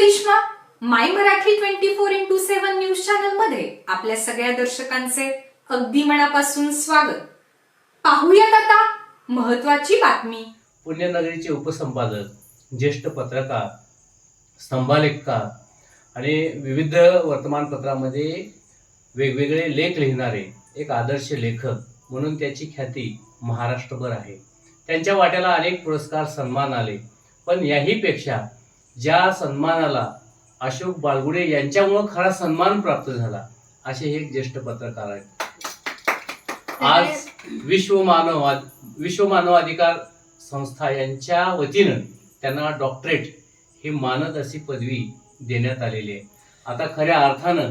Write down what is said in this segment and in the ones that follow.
Karishma my Marathi twenty four into seven news चॅनलमध्ये आपल्या सगळ्या दर्शकांचे अगदी मनापासून स्वागत. पाहूयात आता महत्वाची बातमी. पुण्यनगरीचे उपसंपादक ज्येष्ठ पत्रकार स्तंभालेखकार आणि विविध वर्तमानपत्रामध्ये वेगवेगळे लेख लिहिणारे एक आदर्श लेखक म्हणून त्याची ख्याती महाराष्ट्रभर आहे. त्यांच्या वाट्याला अनेक पुरस्कार सन्मान आले पण याहीपेक्षा ज्या सन्मानाला अशोक बालगुडे यांच्यामुळं खरा सन्मान प्राप्त झाला असे हे एक ज्येष्ठ पत्रकार आहेत. आज विश्व मानव विश्व मानवाधिकार संस्था यांच्या वतीनं त्यांना डॉक्टरेट ही मानद अशी पदवी देण्यात आलेली आहे. आता खऱ्या अर्थानं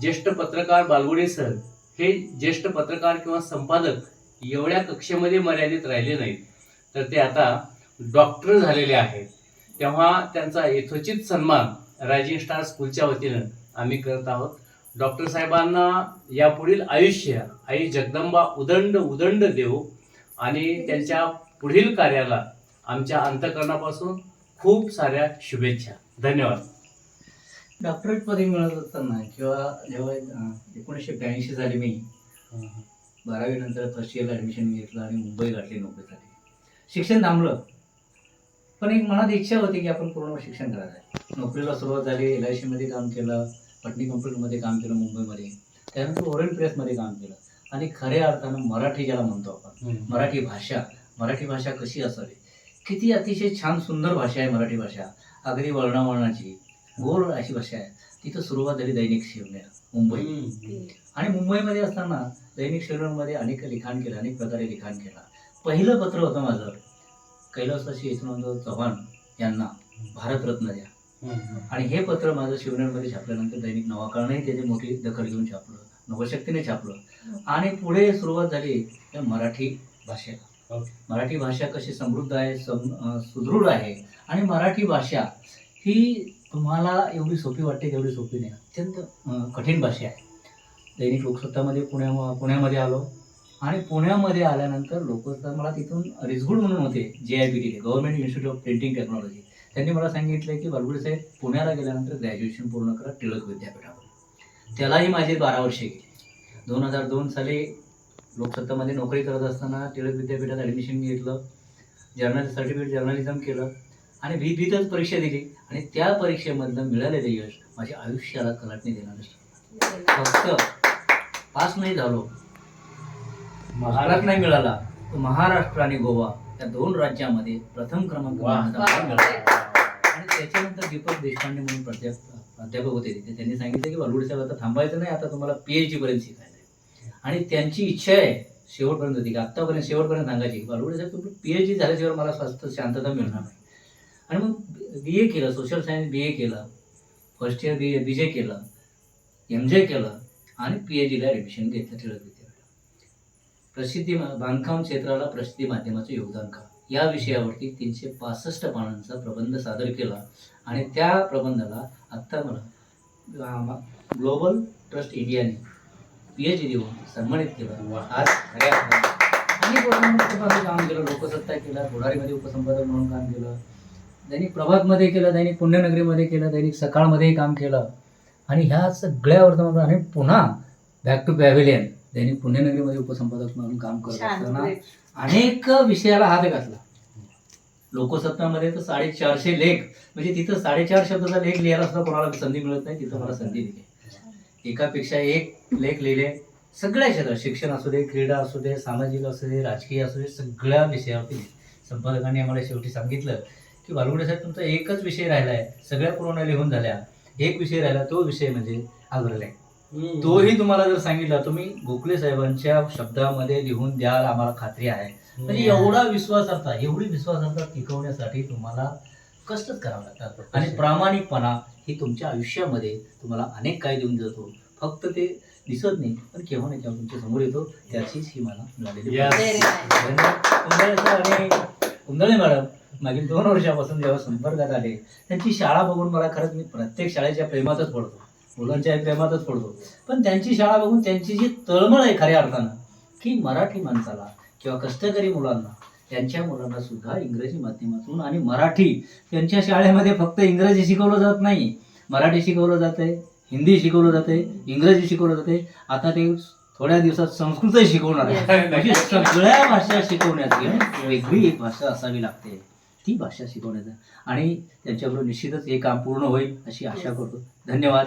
ज्येष्ठ पत्रकार बालगुडे सर हे ज्येष्ठ पत्रकार किंवा संपादक एवढ्या कक्षेमध्ये मर्यादित राहिले नाहीत. तर ते आता डॉक्टर झालेले आहेत. तेव्हा त्यांचा यथोचित सन्मान रायझिंग स्टार स्कूलच्या वतीनं आम्ही करत आहोत. डॉक्टर साहेबांना यापुढील आयुष्य आई जगदंबा उदंड उदंड देव आणि त्यांच्या पुढील कार्याला आमच्या अंतकरणापासून खूप साऱ्या शुभेच्छा. धन्यवाद. डॉक्टरेट पदवी मिळत असताना किंवा जेव्हा एकोणीसशे ब्याऐंशी साली मी बारावी नंतर फर्स्ट इयरला ॲडमिशन घेतलं आणि मुंबई गाठली नोकरीसाठी. शिक्षण थांबलं. पण एक मनात इच्छा होती की आपण पूर्ण शिक्षण करायचं आहे नोकरीला सुरुवात झाली एल आय सीमध्ये काम केलं पटनी कंपनीमध्ये काम केलं मुंबईमध्ये. त्यानंतर ओरेंट प्रेसमध्ये काम केलं. आणि खऱ्या अर्थानं मराठी ज्याला म्हणतो आपण मराठी भाषा मराठी भाषा कशी असावी? किती अतिशय छान सुंदर भाषा आहे मराठी भाषा. अगदी वळणावळणाची गोड अशी भाषा आहे. तिथं सुरुवात झाली दैनिक शिवनेर मुंबई. आणि मुंबईमध्ये असताना दैनिक शिवनेरमध्ये अनेक लिखाण केलं अनेक प्रकारे लिखाण केलं. पहिलं पत्र होतं माझं. कैलासवासी यशवंत चव्हाण यांना भारतरत्न द्या. आणि हे पत्र माझं शिवनेरमध्ये छापल्यानंतर दैनिक नवाकाळनंही त्याची मोठी दखल घेऊन छापलं नवशक्तीने छापलं आणि पुढे सुरुवात झाली त्या मराठी भाषेला. ओके. मराठी भाषा कशी समृद्ध आहे सुदृढ आहे आणि मराठी भाषा ही तुम्हाला एवढी सोपी वाटते तेवढी सोपी नाही. अत्यंत कठीण भाषा आहे. दैनिक लोकसत्तामध्ये पुण्या पुण्यामध्ये आलो. आणि पुण्यामध्ये आल्यानंतर लोकसत्ता मला तिथून रिसगुड म्हणून होते जे I B T government institute of printing technology त्यांनी मला सांगितलं की बालगुडे साहेब पुण्याला गेल्यानंतर ग्रॅज्युएशन पूर्ण करा टिळक विद्यापीठावर. त्यालाही माझे बारा वर्षे गेली. दोन हजार दोन साली लोकसत्तामध्ये नोकरी करत असताना टिळक विद्यापीठात ॲडमिशन घेतलं जर्नल सर्टिफिकेट जर्नलिझम केलं आणि व्ही बीतच परीक्षा दिली. आणि त्या परीक्षेमधलं मिळालेलं यश माझ्या आयुष्याला कलाटणी देणार फक्त पास नाही झालो महाराष्ट्र नाही मिळाला तर महाराष्ट्र आणि गोवा या दोन राज्यामध्ये प्रथम क्रमांक. आणि त्याच्यानंतर दीपक देशपांडे म्हणून प्राध्यापक प्राध्यापक होते तिथे त्यांनी सांगितलं की वालुडे साहेब आता थांबायचं नाही आता तुम्हाला पीएच डी पर्यंत शिकायचं आहे. आणि त्यांची इच्छा आहे शेवटपर्यंत होती की आत्तापर्यंत शेवटपर्यंत सांगायची. की वालुडे साहेब तुम्ही पीएच डी झाल्याशिवाय मला स्वस्त शांतता मिळणार नाही. आणि मग बी ए केलं सोशल सायन्स बी ए केलं फर्स्ट इयर बी बी जे केलं एम जे केलं आणि पी एच डीला ॲडमिशन घेतलं टिळक प्रसिद्धी बांधकाम क्षेत्राला प्रसिद्धी माध्यमाचं योगदान का? या विषयावरती तीनशे पासष्ट पानांचा प्रबंध सादर केला आणि त्या प्रबंधाला आत्ता मला ग्लोबल ट्रस्ट इंडियाने पी एच डी देऊन सन्मानित केलं. वा. आज खऱ्या अनेक वर्तमानपत्रामध्ये काम केलं लोकसत्ता केला पुढारीमध्ये उपसंपादक म्हणून काम केलं दैनिक प्रभातमध्ये केलं दैनिक पुण्यनगरीमध्ये केलं दैनिक सकाळमध्येही काम केलं. आणि ह्या सगळ्या वर्तमानपत्रात आणि पुन्हा बॅक टू पॅव्हिलियन दैनिक पुण्यनगरीमध्ये उपसंपादक म्हणून काम करत असताना अनेक विषयाला हात घातला. लोकसत्तामध्ये तर साडेचारशे लेख म्हणजे तिथं साडेचार शब्दाचा लेख लिहायला सुद्धा कोणाला संधी मिळत नाही तिथं मला संधी दिली. एकापेक्षा एक लेख लिहिले. सगळ्या क्षेत्रात शिक्षण असू दे क्रीडा असू दे सामाजिक असू दे राजकीय असू दे सगळ्या विषयावरती लिहिले. संपादकांनी आम्हाला शेवटी सांगितलं की बालगुडे साहेब तुमचा एकच विषय राहिला आहे सगळ्या पूर्ण लिहून झाल्या. एक विषय राहिला तो विषय म्हणजे आग्रलय तोही तुम्हाला जर सांगितला तुम्ही गोखले साहेबांच्या शब्दामध्ये लिहून द्याल आम्हाला खात्री आहे. म्हणजे एवढा विश्वासार्हता एवढी विश्वासार्हता टिकवण्यासाठी तुम्हाला कष्टच करावं लागतात. आणि प्रामाणिकपणा ही तुमच्या आयुष्यामध्ये तुम्हाला अनेक काही देऊन जातो. फक्त ते दिसत नाही पण केव्हा नाही केव्हा तुमच्यासमोर येतो त्याचीच ही मला मिळालेली आणि कुंदळे मॅडम मागील दोन वर्षापासून जेव्हा संपर्कात आले त्यांची शाळा बघून मला खरंच मी प्रत्येक शाळेच्या प्रेमातच पडतो. मुलांच्या प्रेमातच पडतो. पण त्यांची शाळा बघून त्यांची जी तळमळ आहे खऱ्या अर्थानं की मराठी माणसाला किंवा कष्टकरी मुलांना त्यांच्या मुलांना सुद्धा इंग्रजी माध्यमातून आणि मराठी त्यांच्या शाळेमध्ये फक्त इंग्रजी शिकवलं जात नाही. मराठी शिकवलं जाते हिंदी शिकवलं जाते इंग्रजी शिकवलं जाते आता ते थोड्या दिवसात संस्कृतही शिकवणार आहे. म्हणजे सगळ्या भाषा शिकवण्याची आणि वेगळी एक भाषा असावी लागते. ती भाषा शिकवण्याचं. आणि त्यांच्याबरोबर निश्चितच हे काम पूर्ण होईल अशी आशा करतो. धन्यवाद.